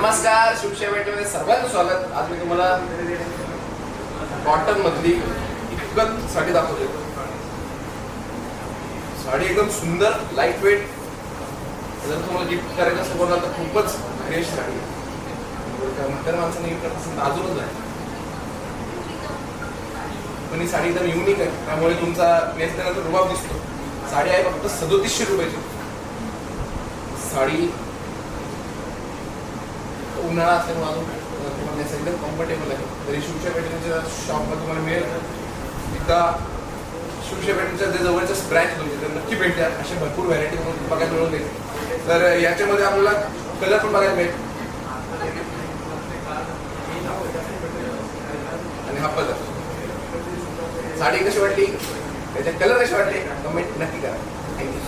नमस्कार शिवशाही भेटीमध्ये सर्वांचं स्वागत. आज मी तुम्हाला कॉटन मधली इतकं साडी दाखवते साडी एकदम सुंदर लाइट वेट जर तुम्हाला गिफ्ट करायचं असं बोलाल तर खूपच फ्रेश साडी म्हणतात त्या म्हाताऱ्या माणसाने गिफ्ट करत असेल तर अजूनच आहे पण ही साडी एकदम युनिक आहे. त्यामुळे तुमचा नेसल्यानंतर रुबाब दिसतो. साडी आहे फक्त सदोतीसशे रुपयाची. साडी उन्हाळा असल्यामुळे अजून तुम्हाला नेसायला एकदम कम्फर्टेबल आहे. तरी शिवशा पॅटर्नच्या शॉपला तुम्हाला मिळेल एकदा शिवशा पॅटर्नच्या जे जवळच्या ब्रँच होते तर नक्की भेट द्या. असे भरपूर व्हरायटी बघायला मिळून देईल. तर याच्यामध्ये आपल्याला कलर पण बघायला मिळेल. आणि हा पदर साडी कशी वाटली? त्याचे कलर कसे वाटले? कमेंट नक्की करा. थँक्यू